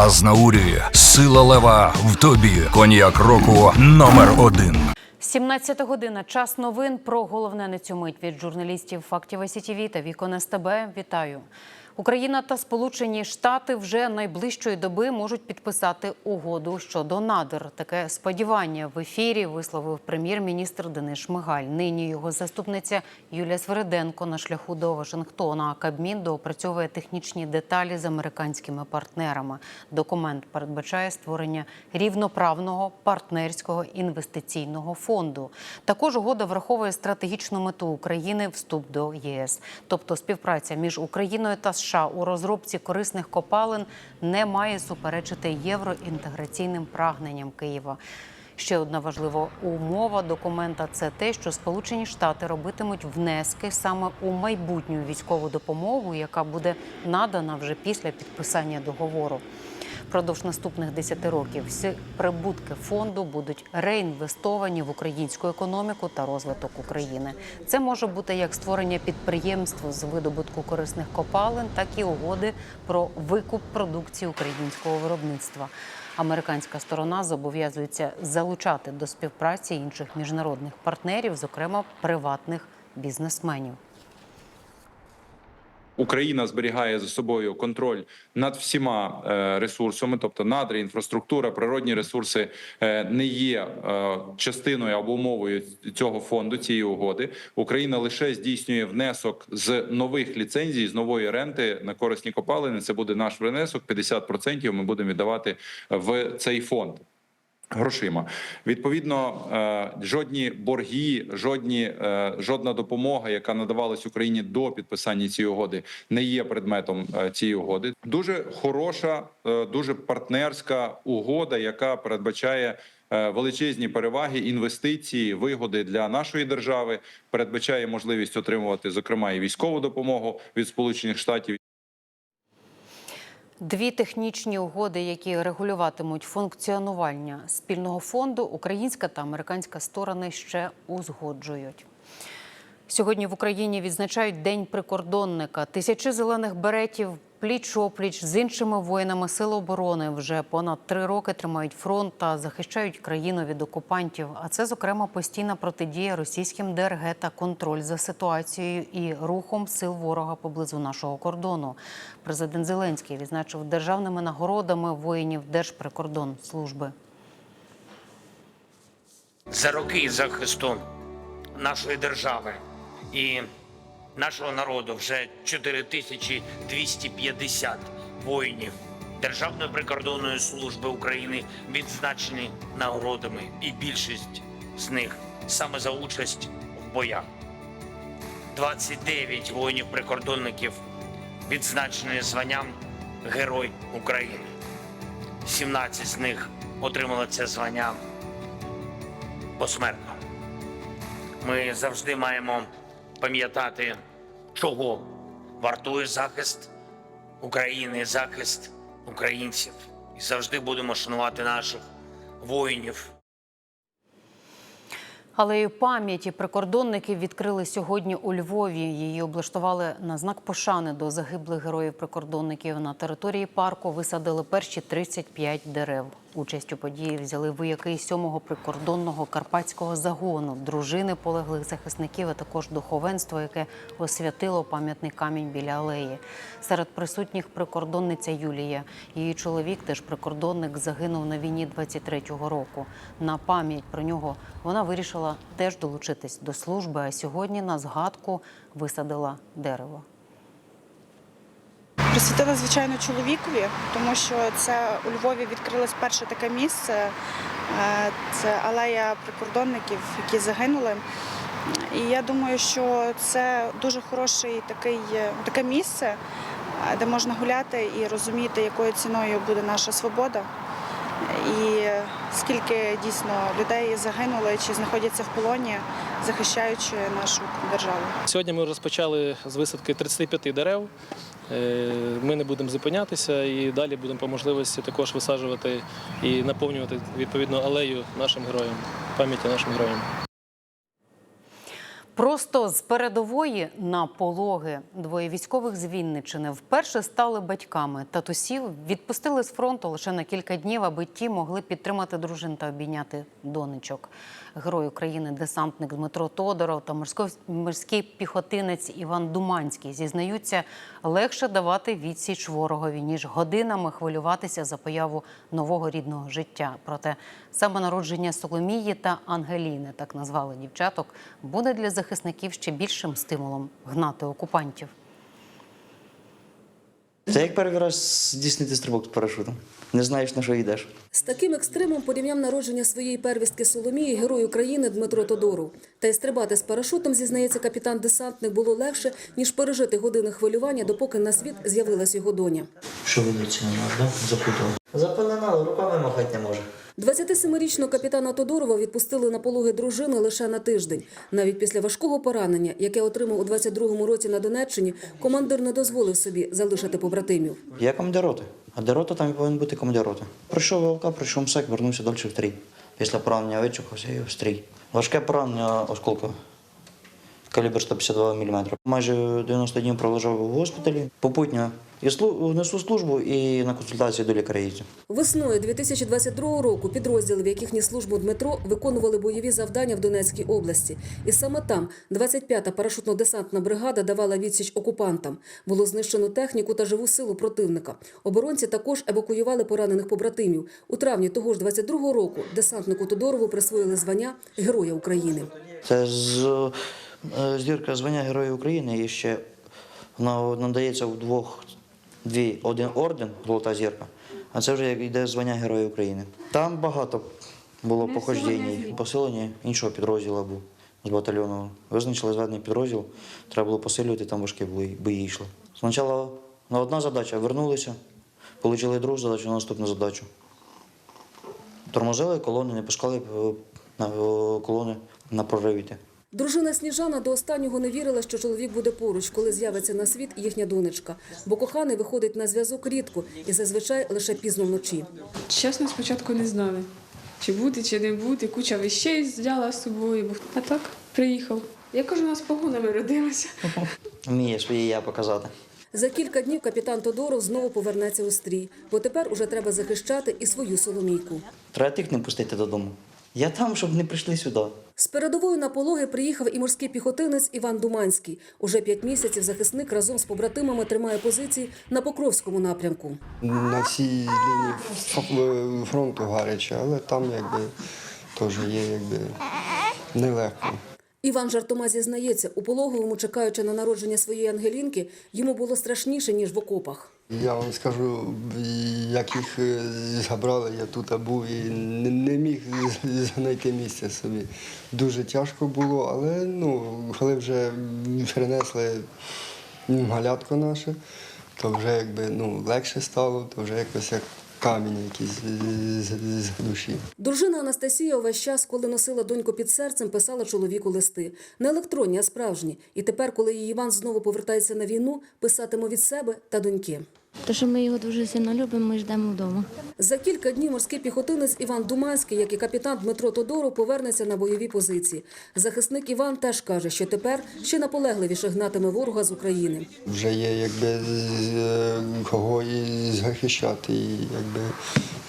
Азнаурі, сила лева в тобі. Коньяк року номер один. 17 година. Час новин про головне на цю мить від журналістів фактів СІТВ та вікон СТБ. Вітаю. Україна та Сполучені Штати вже найближчої доби можуть підписати угоду щодо надр. Таке сподівання в ефірі висловив прем'єр-міністр Денис Шмигаль. Нині його заступниця Юлія Свериденко на шляху до Вашингтона. А Кабмін доопрацьовує технічні деталі з американськими партнерами. Документ передбачає створення рівноправного партнерського інвестиційного фонду. Також угода враховує стратегічну мету України вступ до ЄС, тобто співпраця між Україною та США у розробці корисних копалин не має суперечити євроінтеграційним прагненням Києва. Ще одна важлива умова документа це те, що Сполучені Штати робитимуть внески саме у майбутню військову допомогу, яка буде надана вже після підписання договору. Впродовж наступних 10 років всі прибутки фонду будуть реінвестовані в українську економіку та розвиток України. Це може бути як створення підприємств з видобутку корисних копалин, так і угоди про викуп продукції українського виробництва. Американська сторона зобов'язується залучати до співпраці інших міжнародних партнерів, зокрема приватних бізнесменів. Україна зберігає за собою контроль над всіма е, ресурсами, тобто надри, інфраструктура, природні ресурси е, не є е, частиною або умовою цього фонду цієї угоди. Україна лише здійснює внесок з нових ліцензій, з нової ренти на корисні копалини. Це буде наш внесок. 50% ми будемо віддавати в цей фонд. Грошима відповідно е, жодні борги, жодні е, жодна допомога, яка надавалась Україні до підписання цієї угоди, не є предметом е, цієї угоди. Дуже хороша, дуже партнерська угода, яка передбачає величезні переваги, інвестиції, вигоди для нашої держави. Передбачає можливість отримувати зокрема і військову допомогу від Сполучених Штатів. Дві технічні угоди, які регулюватимуть функціонування спільного фонду, українська та американська сторони ще узгоджують. Сьогодні в Україні відзначають День прикордонника. Тисячі зелених беретів пліч-опліч з іншими воїнами Сил оборони вже понад три роки тримають фронт та захищають країну від окупантів. А це, зокрема, постійна протидія російським ДРГ та контроль за ситуацією і рухом сил ворога поблизу нашого кордону. Президент Зеленський відзначив державними нагородами воїнів Держприкордонслужби. за роки захисту нашої держави і нашого народу вже 4250 воїнів Державної прикордонної служби України відзначені нагородами, і більшість з них саме за участь в боях. 29 воїнів-прикордонників відзначені званням Герой України. 17 з них отримали це звання посмертно. Ми завжди маємо пам'ятати, чого вартує захист України, захист українців. І завжди будемо шанувати наших воїнів. Алею пам'яті прикордонники відкрили сьогодні у Львові. Її облаштували на знак пошани до загиблих героїв-прикордонників. На території парку висадили перші 35 дерев. Участь у події взяли вояки 7-го прикордонного карпатського загону, дружини полеглих захисників, а також духовенство, яке освятило пам'ятний камінь біля алеї. Серед присутніх прикордонниця Юлія. Її чоловік, теж прикордонник, загинув на війні 23-го року. На пам'ять про нього вона вирішила теж долучитись до служби. А сьогодні на згадку висадила дерево. Присвятила, звичайно, чоловікові, тому що це у Львові відкрилось перше таке місце. Е, Це алея прикордонників, які загинули. І я думаю, що це дуже хороший е, таке місце, е, де можна гуляти і розуміти, якою ціною буде наша свобода. І скільки дійсно людей загинули чи знаходяться в полоні, захищаючи нашу державу. Сьогодні ми розпочали з висадки 35 дерев. Е, Ми не будемо зупинятися і далі будемо по можливості також висаджувати і наповнювати відповідно алею нашим героям, пам'яті нашим героям. Просто з передової на пологи двоє військових з Вінничини вперше стали батьками. Татусів відпустили з фронту лише на кілька днів, аби ті могли підтримати дружин та обійняти донечок. Герой України, десантник Дмитро Тодоров та морський піхотинець Іван Думанський зізнаються, легше давати відсіч ворогові, ніж годинами хвилюватися за появу нового рідного життя. Проте саме народження Соломії та Ангеліни, так назвали дівчаток, буде для захисників ще більшим стимулом гнати окупантів. Це як перший раз здійснити стрибок з парашутом. Не знаєш, на що йдеш. З таким екстримом порівняв народження своєї первістки Соломії герой України Дмитро Тодоров. Та й стрибати з парашутом, зізнається капітан-десантник, було легше, ніж пережити години хвилювання, допоки на світ з'явилась його доня. Що не нас, да? Запутав. Запеленало, руками махати не може. 27-річного капітана Тодорова відпустили на пологи дружини лише на тиждень. Навіть після важкого поранення, яке отримав у 22-му році на Донеччині, командир не дозволив собі залишити побратимів. Я командир роти. А де рота, там повинен бути командир роти. Пройшов ВЛК, прийшов МСЕК, вернувся далі в стрій. Після поранення вичухався і в стрій. Важке поранення осколка. Калібр 152 мм. Майже 90 днів пролежав у госпіталі. Попутньо і несу службу і на консультації до лікаря їздю. Весною 2022 року підрозділи, в яких ніс службу Дмитро, виконували бойові завдання в Донецькій області. І саме там 25-та парашутно-десантна бригада давала відсіч окупантам. Було знищено техніку та живу силу противника. Оборонці також евакуювали поранених побратимів. У травні того ж 22-го року десантнику Тодорову присвоїли звання Героя України. Це з, зірка звання Героя України і ще вона надається в двох дві, один орден, золота зірка, а це вже як йде звання Героя України. Там багато було походжень, посилення іншого підрозділу був з батальйону. Визначили зведений підрозділ, треба було посилювати, там важкі бої, бої йшли. Спочатку на одна задача вернулися, отримали другу задачу, на наступну задачу. Тормозили колони, не пускали е, на е, колони на прорив йти. Дружина Сніжана до останнього не вірила, що чоловік буде поруч, коли з'явиться на світ їхня донечка. Бо коханий виходить на зв'язок рідко і зазвичай лише пізно вночі. Чесно, спочатку не знали, чи буде, чи не буде. Куча вещей взяла з собою. А так приїхав. Я кажу, у нас погонами родилася. Вміє своє я показати. За кілька днів капітан Тодоров знову повернеться у стрій, бо тепер уже треба захищати і свою соломійку. Треба тих не пустити додому. Я там, щоб не прийшли сюди. З передової на пологи приїхав і морський піхотинець Іван Думанський. Уже п'ять місяців захисник разом з побратимами тримає позиції на Покровському напрямку. на всій лінії фронту гаряче, але там якби теж є якби нелегко. Іван жартома зізнається, у пологовому, чекаючи на народження своєї Ангелінки, йому було страшніше, ніж в окопах. Я вам скажу, як їх е, забрали, я тут був і не, міг знайти місця собі. Дуже тяжко було, але ну, коли вже перенесли малятко наше, то вже якби ну, легше стало, то вже якось як камінь з- з душі. Дружина Анастасія увесь час, коли носила доньку під серцем, писала чоловіку листи. Не електронні, а справжні. І тепер, коли її Іван знову повертається на війну, писатиме від себе та доньки. Тому що ми його дуже сильно любимо, ми ждемо вдома. За кілька днів морський піхотинець Іван Думанський, як і капітан Дмитро Тодоров, повернеться на бойові позиції. Захисник Іван теж каже, що тепер ще наполегливіше гнатиме ворога з України. вже є якби е, кого і захищати. І якби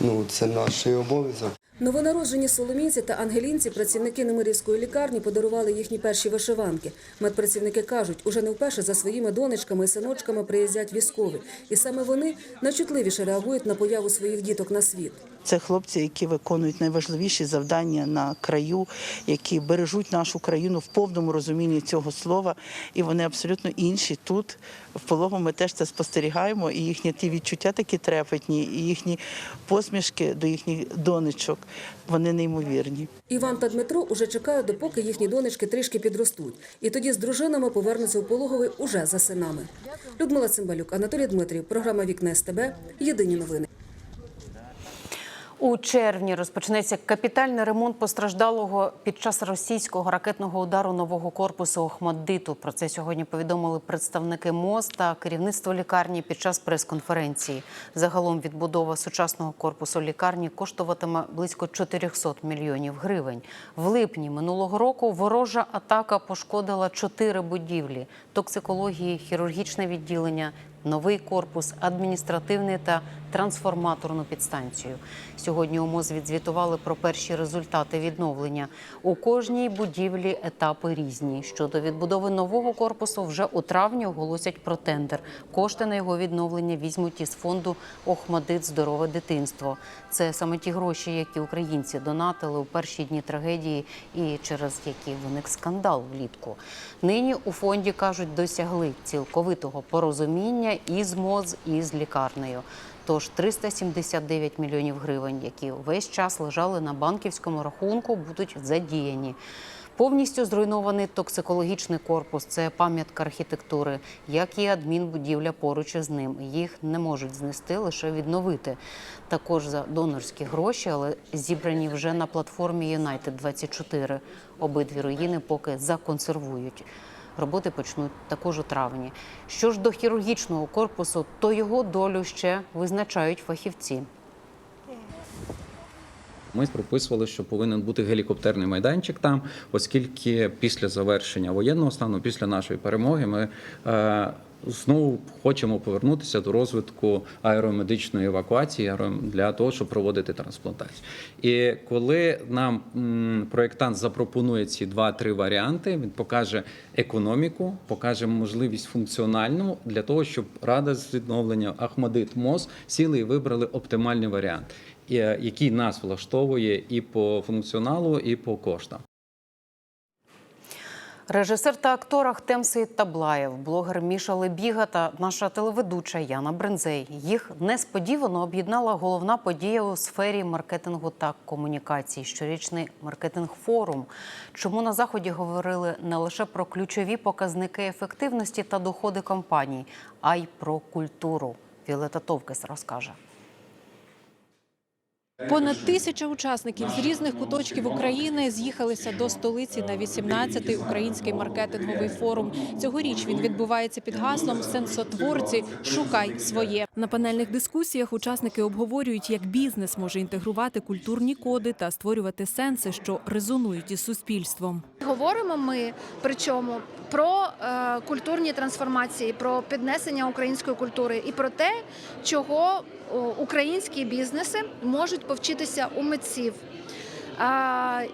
ну це наш обов'язок. Новонароджені соломійці та ангелінці працівники Немирівської лікарні подарували їхні перші вишиванки. Медпрацівники кажуть, уже не вперше за своїми донечками і синочками приїздять військові, і саме вони найчутливіше реагують на появу своїх діток на світ. Це хлопці, які виконують найважливіші завдання на краю, які бережуть нашу країну в повному розумінні цього слова. І вони абсолютно інші тут. В пологу ми теж це спостерігаємо, і їхні ті відчуття такі трепетні, і їхні посмішки до їхніх донечок, вони неймовірні. Іван та Дмитро уже чекають, допоки їхні донечки трішки підростуть. І тоді з дружинами повернуться у пологовий уже за синами. Людмила Цимбалюк, Анатолій Дмитрів, програма Вікна СТБ. Єдині новини. У червні розпочнеться капітальний ремонт постраждалого під час російського ракетного удару нового корпусу Охмаддиту. Про це сьогодні повідомили представники МОЗ та керівництво лікарні під час прес-конференції. Загалом відбудова сучасного корпусу лікарні коштуватиме близько 400 мільйонів гривень. В липні минулого року ворожа атака пошкодила чотири будівлі: токсикології, хірургічне відділення, новий корпус, адміністративний та трансформаторну підстанцію. Сьогодні у МОЗ відзвітували про перші результати відновлення. У кожній будівлі етапи різні. Щодо відбудови нового корпусу, вже у травні оголосять про тендер. Кошти на його відновлення візьмуть із фонду Охмадит Здорове дитинство. Це саме ті гроші, які українці донатили у перші дні трагедії і через які виник скандал влітку. Нині у фонді кажуть, досягли цілковитого порозуміння із МОЗ і з лікарнею. Тож 379 мільйонів гривень, які весь час лежали на банківському рахунку, будуть задіяні. Повністю зруйнований токсикологічний корпус це пам'ятка архітектури, як і адмінбудівля поруч із ним. Їх не можуть знести, лише відновити. Також за донорські гроші, але зібрані вже на платформі United 24 Обидві руїни поки законсервують. Роботи почнуть також у травні. Що ж до хірургічного корпусу, то його долю ще визначають фахівці. Ми прописували, що повинен бути гелікоптерний майданчик там, оскільки після завершення воєнного стану, після нашої перемоги, ми е, знову хочемо повернутися до розвитку аеромедичної евакуації для того, щоб проводити трансплантацію. І коли нам проєктант запропонує ці два-три варіанти, він покаже економіку, покаже можливість функціональну для того, щоб рада з відновлення Ахмадит МОЗ сіли і вибрали оптимальний варіант е, який нас влаштовує і по функціоналу, і по коштам. Режисер та актор Ахтем Сеїд Таблаєв, блогер Міша Лебіга та наша телеведуча Яна Брензей. Їх несподівано об'єднала головна подія у сфері маркетингу та комунікацій. Щорічний маркетинг-форум. Чому на заході говорили не лише про ключові показники ефективності та доходи компаній, а й про культуру. Віолета Товкес розкаже. Понад тисяча учасників з різних куточків України з'їхалися до столиці на 18-й український маркетинговий форум. Цьогоріч він відбувається під гаслом Сенсотворці шукай своє. На панельних дискусіях учасники обговорюють, як бізнес може інтегрувати культурні коди та створювати сенси, що резонують із суспільством. Говоримо ми причому про е, культурні трансформації, про піднесення української культури і про те, чого українські бізнеси можуть повчитися у митців.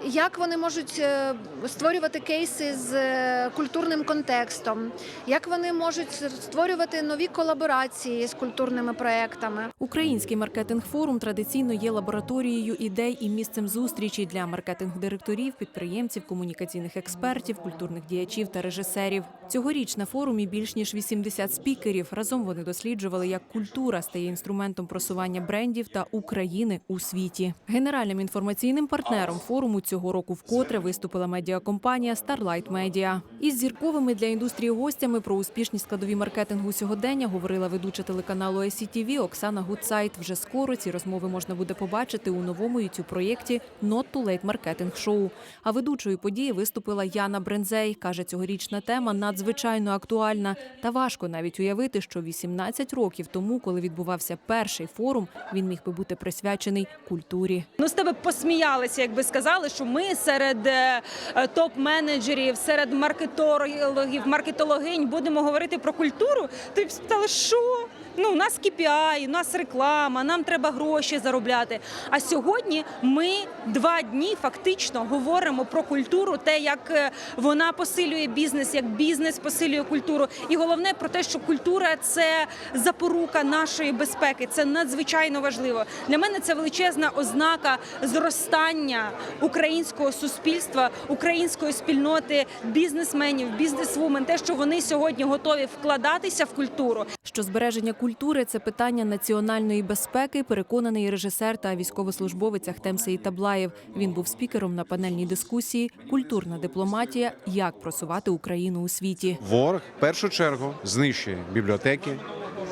Як вони можуть е, створювати кейси з е, культурним контекстом? Як вони можуть створювати нові колаборації з культурними проектами? Український маркетинг-форум традиційно є лабораторією ідей і місцем зустрічі для маркетинг-директорів, підприємців, комунікаційних експертів, культурних діячів та режисерів. Цьогоріч на форумі більш ніж 80 спікерів. Разом вони досліджували, як культура стає інструментом просування брендів та України у світі. Генеральним інформаційним партнером форуму цього року вкотре виступила медіакомпанія Starlight Media. Із зірковими для індустрії гостями про успішні складові маркетингу сьогодення говорила ведуча телеканалу ICTV Оксана Гудсайт. Вже скоро ці розмови можна буде побачити у новому youtube проєкті Not Too Late Marketing Show. А ведучою події виступила Яна Брензей. каже, цьогорічна тема надзвичайно актуальна. Та важко навіть уявити, що 18 років тому, коли відбувався перший форум, він міг би бути присвячений культурі. Ну, з тебе посміялися, якби сказали, що ми серед е, топ-менеджерів, серед маркетологів, маркетологинь будемо говорити про культуру. Ти б спитали, що? Ну, у нас KPI, у нас реклама, нам треба гроші заробляти. А сьогодні ми два дні фактично говоримо про культуру, те, як е, вона посилює бізнес, як бізнес посилює культуру. І головне про те, що культура це запорука нашої безпеки. Це надзвичайно важливо. Для мене це величезна ознака зростання українського суспільства, української спільноти, бізнесменів, бізнесвумен, те, що вони сьогодні готові вкладатися в культуру. Що збереження культури це питання національної безпеки. Переконаний режисер та військовослужбовець Ахтем Таблаєв. Він був спікером на панельній дискусії Культурна дипломатія. Як просувати Україну у світі. Ворог в першу чергу знищує бібліотеки,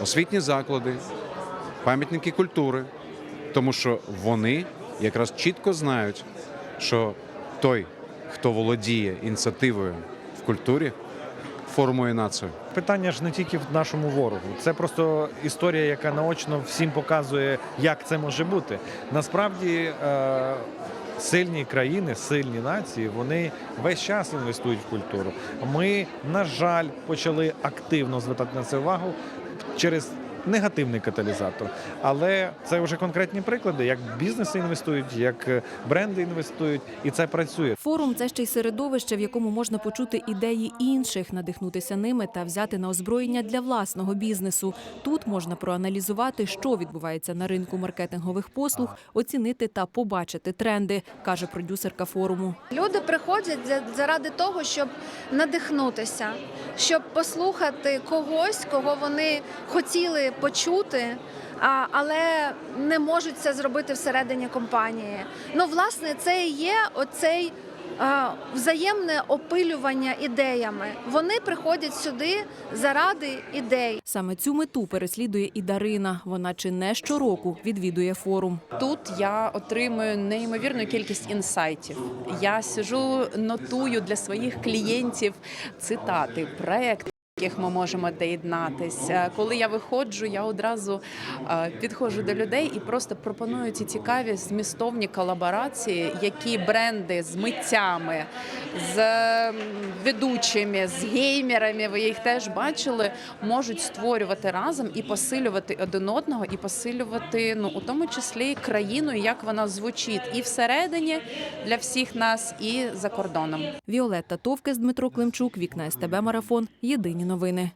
освітні заклади, пам'ятники культури, тому що вони якраз чітко знають, що той, хто володіє ініціативою в культурі, формує націю. Питання ж не тільки в нашому ворогу. Це просто історія, яка наочно всім показує, як це може бути. Насправді е, сильні країни, сильні нації, вони весь час інвестують в культуру. Ми, на жаль, почали активно звертати на це увагу через. Негативний каталізатор, але це вже конкретні приклади, як бізнеси інвестують, як е, бренди інвестують, і це працює. Форум це ще й середовище, в якому можна почути ідеї інших, надихнутися ними та взяти на озброєння для власного бізнесу. Тут можна проаналізувати, що відбувається на ринку маркетингових послуг, оцінити та побачити тренди, каже продюсерка форуму. Люди приходять заради того, щоб надихнутися, щоб послухати когось, кого вони хотіли почути. Але не можуть це зробити всередині компанії. Ну, власне, це і є оцей взаємне опилювання ідеями. Вони приходять сюди заради ідей. Саме цю мету переслідує і Дарина. Вона чи не щороку відвідує форум. Тут я отримую неймовірну кількість інсайтів. Я сижу, нотую для своїх клієнтів цитати, проекти. Яких ми можемо доєднатися. Коли я виходжу, я одразу е, підходжу до людей і просто пропоную ці цікаві змістовні колаборації, які бренди з митцями, з ведучими, з геймерами, ви їх теж бачили, можуть створювати разом і посилювати один одного, і посилювати, ну у тому числі країну, як вона звучить і всередині для всіх нас, і за кордоном. Віолетта Товкес, Дмитро Климчук, Вікна СТБ Марафон. Єдині новини.